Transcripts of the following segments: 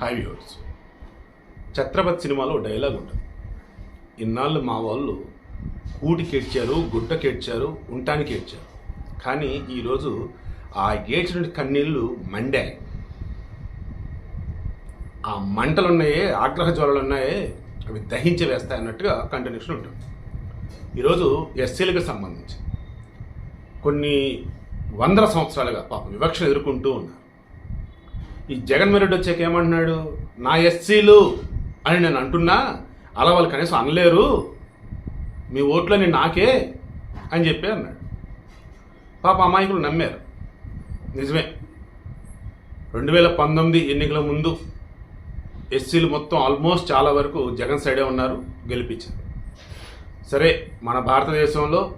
High viewers. Chhatrapati సినిమాలో dialogue ఉంటుంది. ఇన్నాళ్ళు మా వాళ్ళు కూటికి ఏడ్చారు గుడ్డకి ఏడ్చారు ఉండటానికి ఏడ్చారు. కానీ ఈరోజు ఆ ఏడ్చిన కన్నీళ్ళు మండాయి. ఆ మంటలు ఉన్నాయే ఆగ్రహ జ్వరాలు ఉన్నాయే అవి దహించి వేస్తాయి అన్నట్టుగా కంటిన్యూషన్ ఉంటుంది. ఈరోజు ఎస్సీలకు సంబంధించి కొన్ని వందల సంవత్సరాలుగా పాప వివక్షను ఎదుర్కొంటూ ఉన్నారు. ఈ జగన్మోహన్ రెడ్డి వచ్చాక ఏమంటున్నాడు? నా ఎస్సీలు అని నేను అంటున్నా అలా వాళ్ళు కనీసం అనలేరు. మీ ఓట్లని నాకే అని చెప్పి అన్నాడు. పాప అమాయకులు నమ్మారు. నిజమే. రెండు వేల పంతొమ్మిది ఎన్నికల ముందు ఎస్సీలు మొత్తం ఆల్మోస్ట్ చాలా వరకు జగన్ సైడే ఉన్నారు గెలిపించారు. సరే మన భారతదేశంలో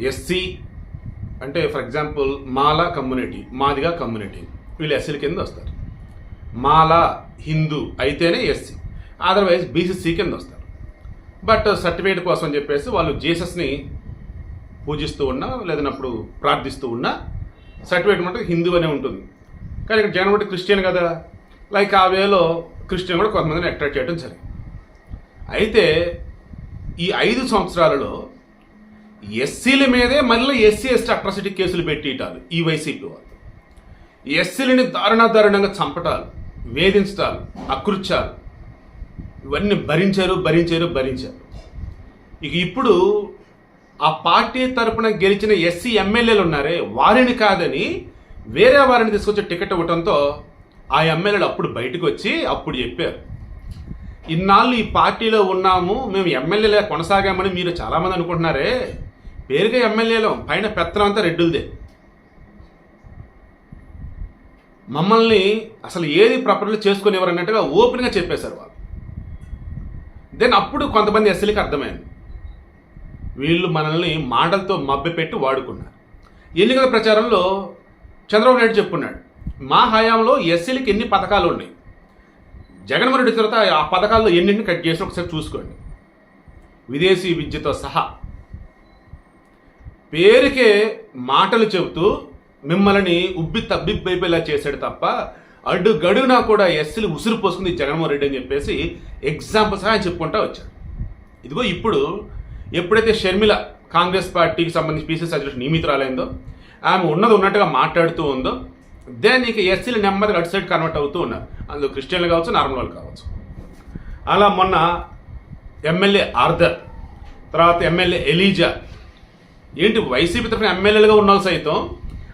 ఎస్సీ అంటే for example Mala community Madiga community. వీళ్ళు ఎస్సీల కింద వస్తారు. మాల హిందూ అయితేనే ఎస్సీ. అదర్వైజ్ బీసీసీ కింద వస్తారు. బట్ సర్టిఫికేట్ కోసం చెప్పేసి వాళ్ళు జీసస్ని పూజిస్తూ ఉన్నా లేదన్నప్పుడు ప్రార్థిస్తూ ఉన్నా సర్టిఫికేట్ మటుకు హిందూ అనే ఉంటుంది. కానీ ఇక్కడ జగన్ బట్టి క్రిస్టియన్ కదా. లైక్ ఆ వేలో క్రిస్టియన్ కూడా కొంతమందిని అట్రాక్ట్ చేయడం సరే అయితే ఈ ఐదు సంవత్సరాలలో ఎస్సీల మీదే మళ్ళీ ఎస్సీ ఎస్టీ అట్రాసిటీ కేసులు పెట్టి ఈ వైసీపీ వాళ్ళు. ఎస్సీలని దారుణాదారుణంగా చంపటాలు వేధించటాలు అకృత్యాలు. ఇవన్నీ భరించారు భరించారు భరించారు. ఇక ఇప్పుడు ఆ పార్టీ తరపున గెలిచిన ఎస్సీ ఎమ్మెల్యేలు ఉన్నారే వారిని కాదని వేరే వారిని తీసుకొచ్చి టికెట్ ఇవ్వడంతో ఆ ఎమ్మెల్యేలు అప్పుడు బయటకు వచ్చి అప్పుడు చెప్పారు. ఇన్నాళ్ళు ఈ పార్టీలో ఉన్నాము మేము ఎమ్మెల్యేలే కొనసాగామని మీరు చాలామంది అనుకుంటున్నారే. పేరుగా ఎమ్మెల్యేలో పైన పెత్తనం అంతా రెడ్డులదే. మమ్మల్ని అసలు ఏది ప్రాపర్లీ చేసుకునేవారు అన్నట్టుగా ఓపెన్గా చెప్పేశారు వాళ్ళు. దెన్ అప్పుడు కొంతమంది ఎస్సీలకి అర్థమైంది. వీళ్ళు మనల్ని మాటలతో మభ్యపెట్టి వాడుకున్నారు. ఎన్నికల ప్రచారంలో చంద్రబాబు నాయుడు చెప్పుకున్నాడు మా హయాంలో ఎస్సీలకి ఎన్ని పథకాలు ఉన్నాయి? జగన్మోహన్ రెడ్డి తర్వాత ఆ పథకాల్లో ఎన్నింటిని కట్ చేసి ఒకసారి చూసుకోండి. విదేశీ విద్యతో సహా. పేరుకే మాటలు చెబుతూ మిమ్మల్ని ఉబ్బి తబ్బిబ్బైపోయేలా చేశాడు తప్ప అడుగడుగునా కూడా ఎస్సీలు ఉసురు పోసుకుంది జగన్మోహన్ రెడ్డి అని చెప్పేసి ఎగ్జాంపుల్ సహాయం చెప్పుకుంటా వచ్చాడు. ఇదిగో ఇప్పుడు ఎప్పుడైతే షర్మిల కాంగ్రెస్ పార్టీకి సంబంధించి పీసీసీ అధ్యక్షుడు నియమితురాలైందో ఆమె ఉన్నది ఉన్నట్టుగా మాట్లాడుతూ ఉందో దెన్ ఇక ఎస్సీలు నెమ్మదిగా అటు సైడ్ కన్వర్ట్ అవుతూ ఉన్నారు. అందులో క్రిస్టియన్లు కావచ్చు నార్మల్ వాళ్ళు కావచ్చు. అలా మొన్న ఎమ్మెల్యే ఆర్థర్ తర్వాత ఎమ్మెల్యే ఎలీజా ఏంటి వైసీపీ తరఫున ఎమ్మెల్యేలుగా ఉన్న సైతం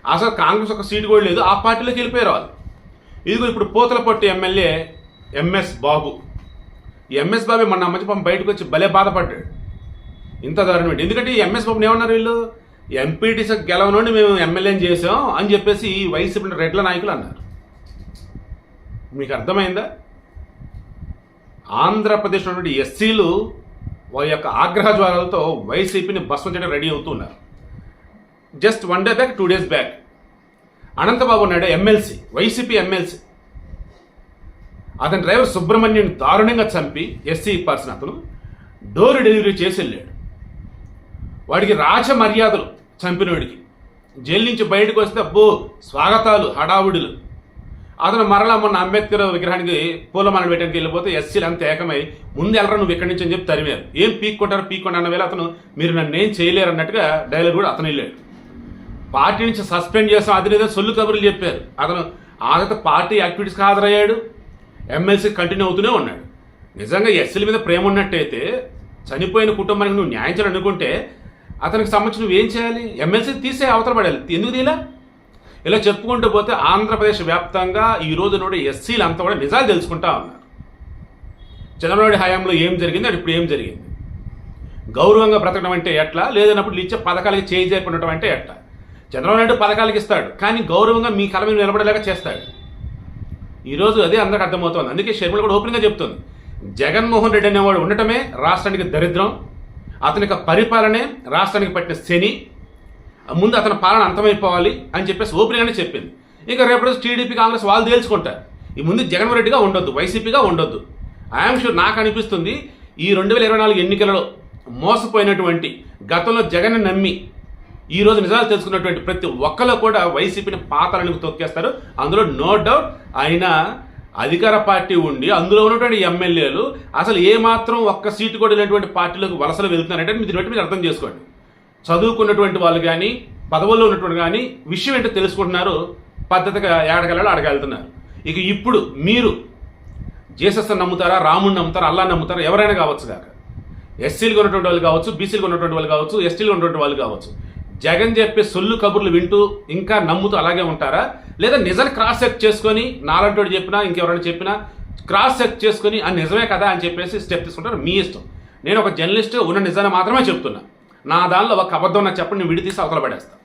అసలు కాంగ్రెస్ ఒక సీటు కూడా లేదు ఆ పార్టీలోకి వెళ్ళిపోయారు వాళ్ళు. ఇదిగో ఇప్పుడు Pothalapattu MLA MS Babu. MS Babu మొన్న మధ్య పాపం బయటకు వచ్చి భలే బాధపడ్డాడు. ఇంత దారుణం ఎందుకంటే ఈ ఎంఎస్ బాబుని ఏమన్నారు వీళ్ళు? ఎంపీటీసీ గెలవనుండి మేము ఎమ్మెల్యేని చేసాం అని చెప్పేసి ఈ వైసీపీ రెడ్ల నాయకులు అన్నారు. మీకు అర్థమైందా? ఆంధ్రప్రదేశ్ ఉన్నటువంటి ఎస్సీలు వారి యొక్క ఆగ్రహ జ్వాలలతో వైసీపీని భస్మం చేయడం రెడీ అవుతున్నారు just one day back two days back. Anantababu Naidu MLC YCP MLC అతని డ్రైవర్ సుబ్రహ్మణ్యం దారుణంగా చంపి ఎస్సీ పర్సన్ అతను డోర్ డెలివరీ చేసి వెళ్ళాడు. వాడికి రాచ మర్యాదలు చంపినోడికి. జైలు నుంచి బయటకు వస్తే అబ్బో స్వాగతాలు హడావుడులు. అతను మరలా మొన్న అంబేద్కర్ విగ్రహానికి పూలమాల పెట్టడానికి వెళ్ళిపోతే ఎస్సీలు అంత ఏకమై ముందు వెళ్ళరా నువ్వు ఇక్కడి నుంచి అని చెప్పి తరిమారు. ఏం పీక్కుంటారు పీక్కుంటారు అన్న వేళ అతను మీరు నన్ను ఏం చేయలేరు అన్నట్టుగా డైలాగ్ కూడా అతను వెళ్ళాడు. పార్టీ నుంచి సస్పెండ్ చేస్తాం అది లేదా సొల్లు కబుర్లు చెప్పారు. అతను ఆగత పార్టీ యాక్టివిటీస్కి హాజరయ్యాడు ఎమ్మెల్సీ కంటిన్యూ అవుతూనే ఉన్నాడు. నిజంగా ఎస్సీల మీద ప్రేమ ఉన్నట్టయితే చనిపోయిన కుటుంబానికి నువ్వు న్యాయం చేయాలనుకుంటే అతనికి సంబంధించి నువ్వు ఏం చేయాలి? ఎమ్మెల్సీ తీసే అవతల పడాలి. ఎందుకు తీలా? ఇలా చెప్పుకుంటూ పోతే ఆంధ్రప్రదేశ్ వ్యాప్తంగా ఈ రోజు నుండి ఎస్సీలు అంతా కూడా నిజాలు తెలుసుకుంటా ఉన్నారు. చంద్రబాబు హయాంలో ఏం జరిగింది? అది ఇప్పుడు ఏం జరిగింది? గౌరవంగా బ్రతకడం అంటే ఎట్లా? లేదన్నప్పుడు ఇచ్చే పథకాలకి చేయి చేయకుండా అంటే ఎట్లా? చంద్రబాబు నాయుడు పథకాలకి ఇస్తాడు కానీ గౌరవంగా మీ కల మీద నిలబడేలాగా చేస్తాడు. ఈరోజు అదే అందరికి అర్థమవుతుంది. అందుకే షర్మిల కూడా ఓపెన్గా చెప్తుంది. జగన్మోహన్ రెడ్డి అనేవాడు ఉండటమే రాష్ట్రానికి దరిద్రం అతని యొక్క పరిపాలనే రాష్ట్రానికి పట్టిన శని ముందు అతని పాలన అంతమైపోవాలి అని చెప్పేసి ఓపెన్గానే చెప్పింది. ఇంకా రేపు రోజు టీడీపీ కాంగ్రెస్ వాళ్ళు తేల్చుకుంటారు. ఈ ముందు జగన్మోహన్ రెడ్డిగా ఉండొద్దు వైసీపీగా ఉండొద్దు. ఐఎమ్ షూర్ నాకు అనిపిస్తుంది ఈ రెండు వేల ఇరవై నాలుగు ఎన్నికలలో మోసపోయినటువంటి గతంలో జగన్ నమ్మి ఈ రోజు నిజాలు తెలుసుకున్నటువంటి ప్రతి ఒక్కరు కూడా వైసీపీని పాతాలను తొక్కేస్తారు. అందులో నో డౌట్ ఆయన అధికార పార్టీ ఉండి అందులో ఉన్నటువంటి ఎమ్మెల్యేలు అసలు ఏ మాత్రం ఒక్క సీటు కూడా లేనటువంటి పార్టీలకు వలసలు వెళ్తున్నారంటే మీరు బట్టి మీరు అర్థం చేసుకోండి. చదువుకున్నటువంటి వాళ్ళు కానీ పదవుల్లో ఉన్నటువంటి కానీ విషయం ఏంటో తెలుసుకుంటున్నారు. పద్ధతిగా ఏడగలలో అడగలుగుతున్నారు ఇక ఇప్పుడు మీరు జీసస్ నమ్ముతారా రాముడిని నమ్ముతారా అల్లా నమ్ముతారా ఎవరైనా కావచ్చు కాక. ఎస్సీలు ఉన్నటువంటి వాళ్ళు కావచ్చు బీసీలు ఉన్నటువంటి వాళ్ళు కావచ్చు ఎస్టీలు ఉన్నటువంటి వాళ్ళు కావచ్చు. జగన్ చెప్పే సొల్లు కబుర్లు వింటూ ఇంకా నమ్ముతూ అలాగే ఉంటారా? లేదా నిజాన్ని క్రాస్ చెక్ చేసుకొని నాలంటోడు చెప్పినా ఇంకెవరైనా చెప్పినా క్రాస్ చెక్ చేసుకొని అది నిజమే కదా అని చెప్పేసి స్టెప్ తీసుకుంటారు. మీ ఇష్టం. నేను ఒక జర్నలిస్ట్ ఉన్న నిజాన్ని మాత్రమే చెప్తున్నా. నా దానిలో ఒక అబద్ధం నాకు చెప్పండి నేను అవతల పడేస్తాను